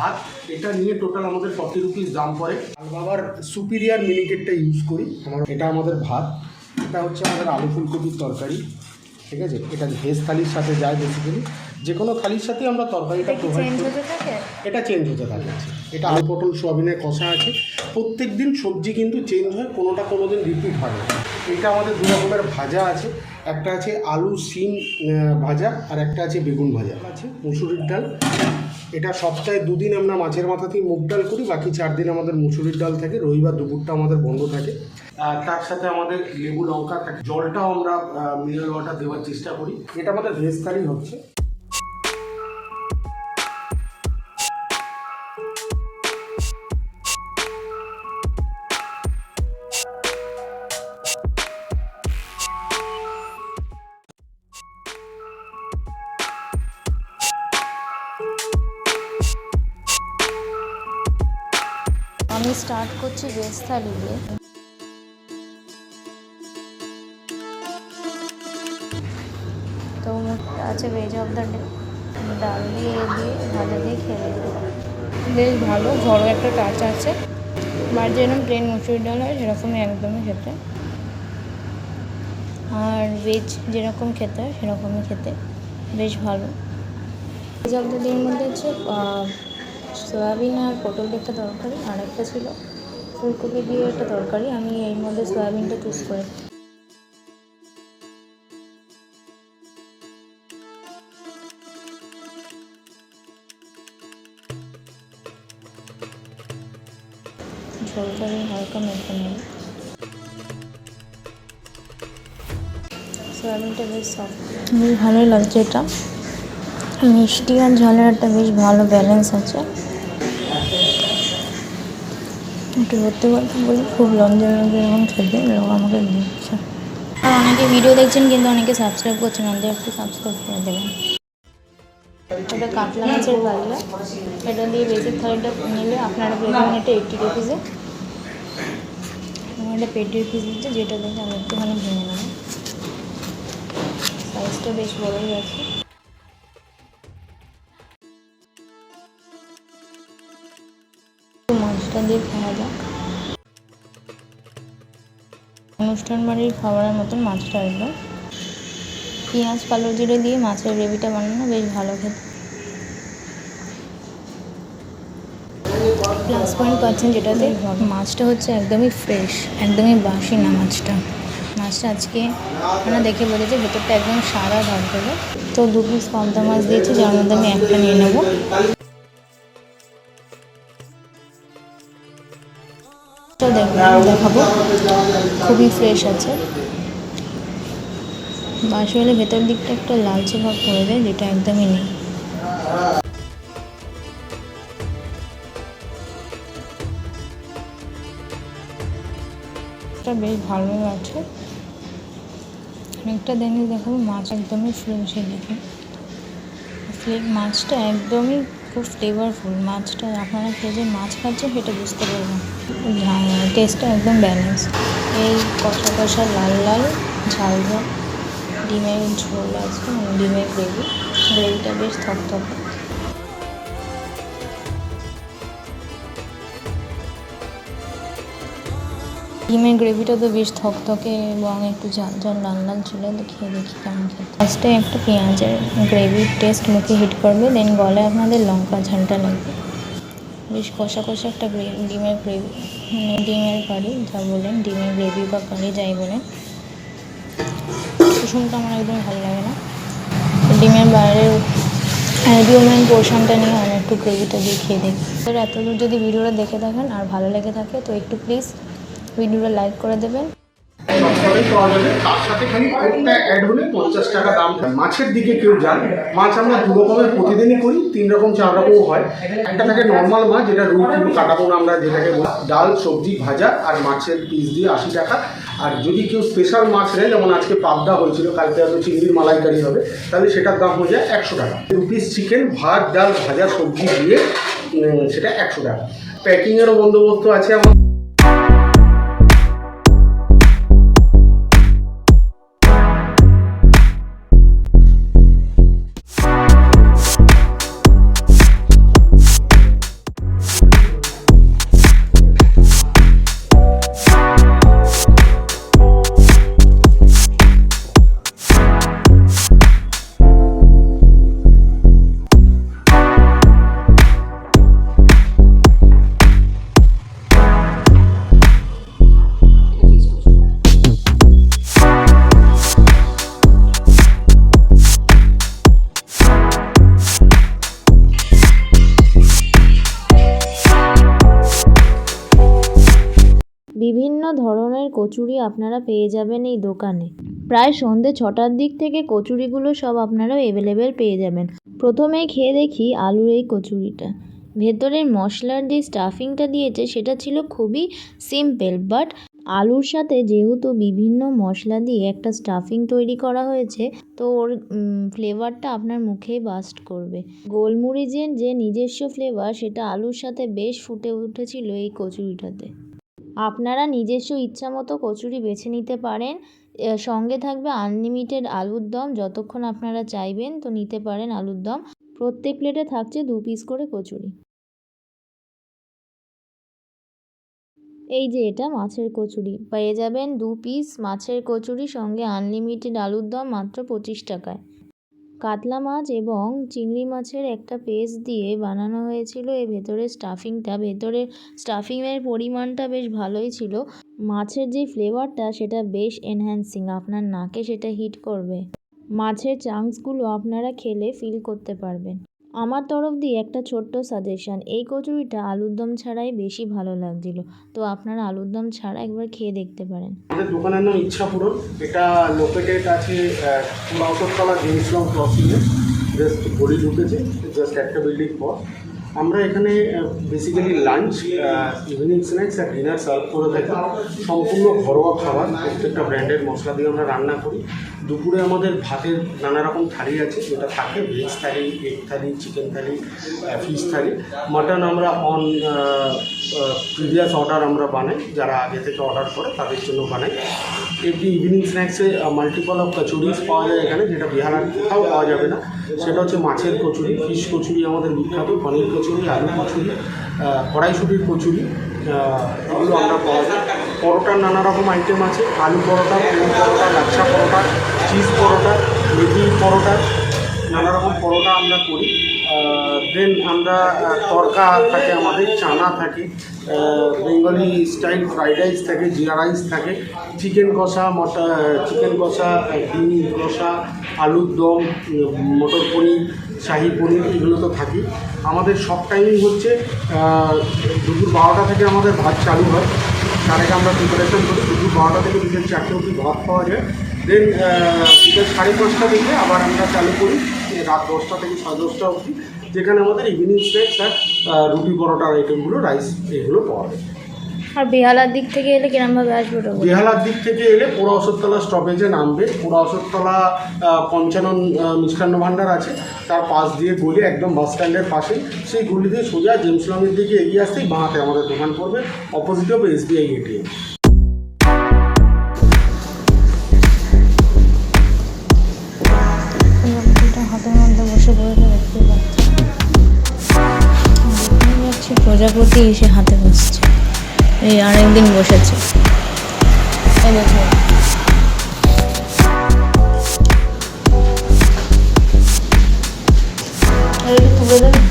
ভাত এটা নিয়ে টোটাল আমাদের ফর্টি রুপিস দাম পড়ে। বাবার সুপিরিয়ার মিনিকেটটা ইউজ করি, আমার এটা আমাদের ভাত, এটা হচ্ছে আমাদের আলু ফুলকপির তরকারি, ঠিক আছে? এটা ভেজ থালির সাথে যায় বেসিক্যালি যে কোনো থালির সাথে আমরা তরকারিটা প্রোভাইড করি। এটা চেঞ্জ হতে থাকে। এটা আলু পটল সোয়াবিনের কষা আছে। প্রত্যেক দিন সবজি কিন্তু চেঞ্জ হয় কোনোটা কোনো দিন রিপিট হয় না। এটা আমাদের দু রকমের ভাজা আছে। একটা আছে আলু সিম ভাজা আর একটা আছে বেগুন ভাজা। আছে মুসুরির ডাল। এটা সপ্তাহে দুদিন আমরা মাছের মাথাতেই মুগ ডাল করি বাকি চার দিন আমাদের মুসুরির ডাল থাকে। রবিবার দুপুরটা আমাদের বন্ধ থাকে। আর তার সাথে আমাদের লেবু লঙ্কা থাকে। জলটাও আমরা মিনারেল ওয়াটার দেওয়ার চেষ্টা করি। এটা আমাদের ভেজ থালি হচ্ছে। আমি স্টার্ট করছি ভেজ থালি দিয়ে। তো আছে ভেজ অফ দ্য ডে ডাল দিয়ে দিয়ে ভাজা দিয়ে খেয়ে বেশ ভালো ঝড়ো একটা টাচ আছে। বাড়িতে যেরকম প্লেন মুসুরি ডাল হয় সেরকমই একদমই খেতে। আর ভেজ যেরকম খেতে হয় সেরকমই খেতে। বেশ ভালো। ভেজ অফ দ্য ডের মধ্যে হচ্ছে সয়াবিন আর পটল একটা তরকারি, আর একটা ছিল ফুলকপি দিয়ে একটা তরকারি। আমি এর মধ্যে সয়াবিনটা চুজ করে ঝোলটা হালকা মেখে নেব সয়াবিনটা বেশ সফট বেশ ভালোই লাগছে এটা। মিষ্টি আর ঝালের একটা বেশ ভালো ব্যালেন্স আছে। একটু করতে করতে বলি খুব লঞ্জে লঞ্জে এরকম খেতে এরকম আমাকে দিচ্ছে। আর অনেকে ভিডিও দেখছেন কিন্তু অনেকে সাবস্ক্রাইব করছেন ওদের একটু সাবস্ক্রাইব করে দেবেন। এটা কাতলা মাছের পাল্লা। এটা দিয়ে বেসিক থালিটা নিলে আপনারা পেয়ে যাবেন এটা এইটটি রুপিসে আমার একটা পেটির পিস দিচ্ছে যেটা দেখে আমি একটুখানি ভেঙে নেব। সাইজটা বেশ বড়ই আছে। মাছটা দিয়ে খাওয়া যাক। অনুষ্ঠান বাড়ির খাবারের মতন মাছটা একদম পেঁয়াজ কালো জিরে দিয়ে মাছের গ্রেভিটা বানানো বেশ ভালো খেতে। প্লাস পয়েন্ট পাচ্ছেন যেটাতে মাছটা হচ্ছে একদমই ফ্রেশ একদমই বাসি না মাছটা। মাছটা আজকে আমরা দেখে বলেছে ভেতরটা একদম সাদা ধরতে তো দু পিস মাছ দিয়েছি যার মধ্যে আমি একটা নিয়ে নেব। দেখাবো। খুবই ফ্রেশ আছে। বাসি হলে ভেতর দিকটা একটা লালচে ভাব করে দেয় যেটা একদমই নেই। বেশ ভালো আছে। অনেকটা দিনে দেখাবো, মাছ একদমই ফ্রেশ দেখুন। মাছটা একদমই খুব ফ্লেভারফুল মাছটা আপনারা খেয়ে যে মাছ খাচ্ছেন সেটা বুঝতে পারবেন। টেস্টটা একদম ব্যালেন্স এই কষা কষা লাল লাল, ঝাল ঝাল, ডিমের ঝোল আছে, ডিমের গ্রেভি। গ্রেভিটা বেশ থকথকে ডিমের গ্রেভিটা তো বেশ থকথকে এবং একটু ঝাল ঝাল লাল লাল ছিল, তো খেয়ে দেখি কেমন খেতে। ফার্স্টে একটা পেঁয়াজের গ্রেভির টেস্ট মুখে হিট করবে দেন গলায় আপনাদের লঙ্কা ঝালটা লাগবে। বেশ কষা কষা একটা ডিমের গ্রেভি মানে ডিমের কারি, যা বলেন, ডিমের গ্রেভি বা কারি যাই বলেন। কুসুমটা আমার একদম ভালো লাগে না। ডিমের বাইরের অ্যাডিওমেন পোর্শনটা নিয়ে আমি একটু গ্রেভিটা দিয়ে খেয়ে দেখি। এর এতদূর যদি ভিডিওটা দেখে থাকেন আর ভালো লেগে থাকে, তো একটু প্লিজ ভিডিওটা লাইক করে দেবেন। পঞ্চাশ টাকা দাম। মাছের দিকে কেউ মাছ আমরা দু রকমের প্রতিদিনই করি, তিন রকম, চার রকম হয়। একটা থাকে নর্মাল মাছ, যেটা আমরা, যেটাকে ডাল, সবজি, ভাজা আর মাছের পিস দিয়ে আশি টাকা। আর যদি কেউ স্পেশাল মাছ নেয়, যেমন আজকে পাবদা হয়েছিল, কালকে হয়তো চিংড়ির মালাইকারি হবে, তাহলে সেটার দাম হয়ে যায় একশো টাকা। দু পিস চিকেন ভাত, ডাল, ভাজা, সবজি দিয়ে সেটা একশো টাকা। প্যাকিংয়েরও বন্দোবস্ত আছে আমার। বিভিন্ন ধরনের কচুরি আপনারা পেয়ে যাবেন এই দোকানে। প্রায় সন্ধে ছটার দিক থেকে কচুরিগুলো সব আপনারা অ্যাভেলেবেল পেয়ে যাবেন। প্রথমে খেয়ে দেখি আলুর এই কচুরিটা। ভেতরের মশলার যে স্টাফিংটা দিয়েছে, সেটা ছিল খুবই সিম্পল বাট আলুর সাথে যেহেতু বিভিন্ন মশলা দিয়ে একটা স্টাফিং তৈরি করা হয়েছে, তো ওর ফ্লেভারটা আপনার মুখেই বাস্ট করবে। গোলমরিচের যে নিজস্ব ফ্লেভার সেটা আলুর সাথে বেশ ফুটে উঠেছিল এই কচুরিটাতে। আপনারা নিজস্ব ইচ্ছা মতো কচুরি বেছে নিতে পারেন। সঙ্গে থাকবে আনলিমিটেড আলুর দম। যতক্ষণ আপনারা চাইবেন তো নিতে পারেন আলুর দম। প্রত্যেক প্লেটে থাকছে দু পিস করে কচুরি। এই যে এটা মাছের কচুরি। পেয়ে যাবেন দু পিস মাছের কচুরি সঙ্গে আনলিমিটেড আলুর দম মাত্র পঁচিশ টাকায়। কাতলা মাছ এবং চিংড়ি মাছের একটা পেস্ট দিয়ে বানানো হয়েছিল। এর ভেতরের স্টাফিংটা ভেতরের স্টাফিংয়ের পরিমাণটা বেশ ভালোই ছিল। মাছের যে ফ্লেভারটা সেটা বেশ এনহ্যান্সিং আপনার নাকে সেটা হিট করবে। মাছের চাংসগুলো আপনারা খেলে ফিল করতে পারবেন। আমার তরফ দিয়ে একটা ছোট্ট সাজেশান। এই কচুরিটা আলুর দম ছাড়াই বেশি ভালো লাগছিল। তো আপনারা আলুর দম ছাড়া একবার খেয়ে দেখতে পারেন। আমাদের দোকানের নাম ইচ্ছা পূরণ। এটা লোকেটের কাছে পুরাতনতলা জেমসলং ক্রসিংয়ে জাস্ট গলি ঢুকেছে। জাস্ট একটা বিল্ডিং পর আমরা এখানে বেসিক্যালি লাঞ্চ ইভিনিং স্ন্যাক্স আর ডিনার সার্ভ করে থাকি। সম্পূর্ণ ঘরোয়া খাবার, প্রত্যেকটা ব্র্যান্ডের মশলা দিয়ে আমরা রান্না করি। দুপুরে আমাদের ভাতের নানা রকম থালি আছে, যেটা থাকে veg thali egg thali chicken thali fish thali. Mutton আমরা অন প্রিভিয়াস অর্ডার আমরা বানাই, যারা আগে থেকে অর্ডার করে, তাদের জন্য বানাই। এমনি ইভিনিং স্ন্যাক্সে মাল্টিপল অফ কচুরিস পাওয়া যায় এখানে, যেটা বিহার কোথাও পাওয়া যাবে না। সেটা হচ্ছে মাছের কচুরি ফিশ কচুরি আমাদের বিখ্যাত, পনির কচুরি আলু কচুরি কড়াইশুটির কচুরি এগুলো আমরা পাওয়া যায়। পরোটার নানা রকম আইটেম আছে। আলু পরোটা, পুরি পরোটা লাচ্ছা পরোটা চিজ পরোটা, মেথি পরোটা, নানা রকম পরোটা আমরা করি। দেন আমরা তড়কা থাকে আমাদের, চানা থাকে বেঙ্গলি স্টাইল ফ্রাইড রাইস থাকে, জিরা রাইস থাকে চিকেন কষা মটা চিকেন কষা ডিম কষা আলুর দম মটর পনির শাহি পনির, এগুলো তো থাকি আমাদের সব টাইমিং হচ্ছে দুপুর বারোটা থেকে আমাদের ভাত চালু হয়। তার আগে আমরা প্রিপারেশন করি, দুপুর বারোটা থেকে বিকেল চারটে অবধি ভাত পাওয়া যায়। দেন বিকেল সাড়ে পাঁচটা থেকে আবার আমরা চালু করি রাত দশটা থেকে সাড়ে দশটা অবধি। যেখানে আমাদের ইভিনিং স্ন্যাক্স আর রুটি পরোটার আইটেমগুলো রাইস এগুলো পাওয়া যায়। আর বেহালার দিক থেকে এলে কিরমভাবে আসবে ওটা বলুন। বেহালার দিক থেকে এলে পোড়া অশোরতলা স্টপেজে নামবে। পোড়া অশোরতলা আহ, পঞ্চানন আহ, মিষ্টান্ন ভাণ্ডার আছে। তার পাশ দিয়ে গলি একদম বাস স্ট্যান্ডের পাশেই সেই গলি দিয়ে সোজা জেমসলংয়ের দিকে এগিয়ে আসতেই বাঁহাতে আমাদের দোকান পড়বে। অপোজিট অফ এসবিআই এটিএম প্রজাপতিটা হাতের মধ্যে বসে পড়েছে দেখতে পাচ্ছি প্রজাপতি এসে হাতে বসছে। এই অনেকদিন বসেছে। একটু তুলে দেবে?